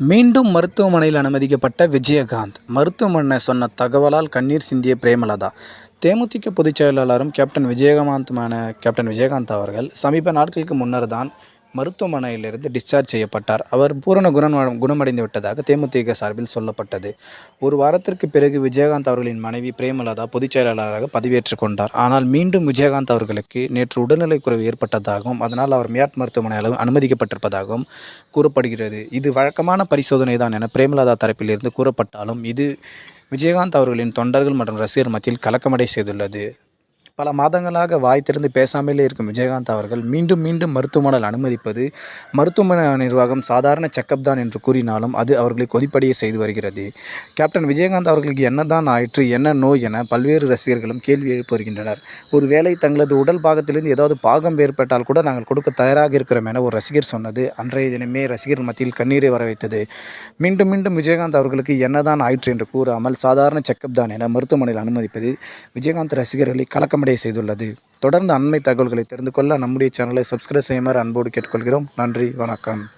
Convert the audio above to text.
மீண்டும் மருத்துவமனையில் அனுமதிக்கப்பட்ட விஜயகாந்த். மருத்துவமனை சொன்ன தகவலால் கண்ணீர் சிந்திய பிரேமலதா. தேமுதிக பொதுச் செயலாளரும் கேப்டன் விஜயகாந்துமான கேப்டன் விஜயகாந்த் அவர்கள் சமீப நாட்களுக்கு முன்னர் தான் மருத்துவமனையிலிருந்து டிஸ்சார்ஜ் செய்யப்பட்டார். அவர் பூரண குணம் குணமடைந்து விட்டதாக தேமுதிக சார்பில் சொல்லப்பட்டது. ஒரு வாரத்திற்கு பிறகு விஜயகாந்த் அவர்களின் மனைவி பிரேமலதா பொதுச் செயலாளராக பதவியேற்றுக் கொண்டார். ஆனால் மீண்டும் விஜயகாந்த் அவர்களுக்கு நேற்று உடல்நலைக் குறைவு ஏற்பட்டதாகவும் அதனால் அவர் மியாட் மருத்துவமனையில் அனுமதிக்கப்பட்டிருப்பதாகவும் கூறப்படுகிறது. இது வழக்கமான பரிசோதனை தான் என பிரேமலதா தரப்பிலிருந்து கூறப்பட்டாலும் இது விஜயகாந்த் அவர்களின் தொண்டர்கள் மற்றும் ரசிகர் மத்தியில் கலக்கமடை செய்துள்ளது. பல மாதங்களாக வாய் திறந்து பேசாமலே இருக்கும் விஜயகாந்த் அவர்கள் மீண்டும் மீண்டும் மருத்துவமனையில் அனுமதிப்பது மருத்துவமனை நிர்வாகம் சாதாரண செக்கப் தான் என்று கூறினாலும் அது அவர்களை கொதிப்படைய செய்து வருகிறது. கேப்டன் விஜயகாந்த் அவர்களுக்கு என்னதான் ஆயிற்று என்ன நோய் என பல்வேறு ரசிகர்களும் கேள்வி எழுப்பி வருகின்றனர். ஒருவேளை தங்களது உடல் பாகத்திலிருந்து ஏதாவது பாகம் ஏற்பட்டால் கூட நாங்கள் கொடுக்க தயாராக இருக்கிறோம் என ஒரு ரசிகர் சொன்னது. அன்றைய தினமே ரசிகர் மத்தியில் கண்ணீரை வர வைத்தது மீண்டும் மீண்டும் விஜயகாந்த் அவர்களுக்கு என்னதான் ஆயிற்று என்று கூறாமல் சாதாரண செக்கப் தான் என மருத்துவமனையில் அனுமதிப்பது விஜயகாந்த் ரசிகர்களை கலக்கமடைய செய்துள்ளது. தொடர்ந்து அண்மை தகவல்களை தெரிந்து கொள்ள நம்முடைய சேனலை சப்ஸ்கிரைப் செய்யுமாறு அன்போடு கேட்டுக்கொள்கிறோம். நன்றி வணக்கம்.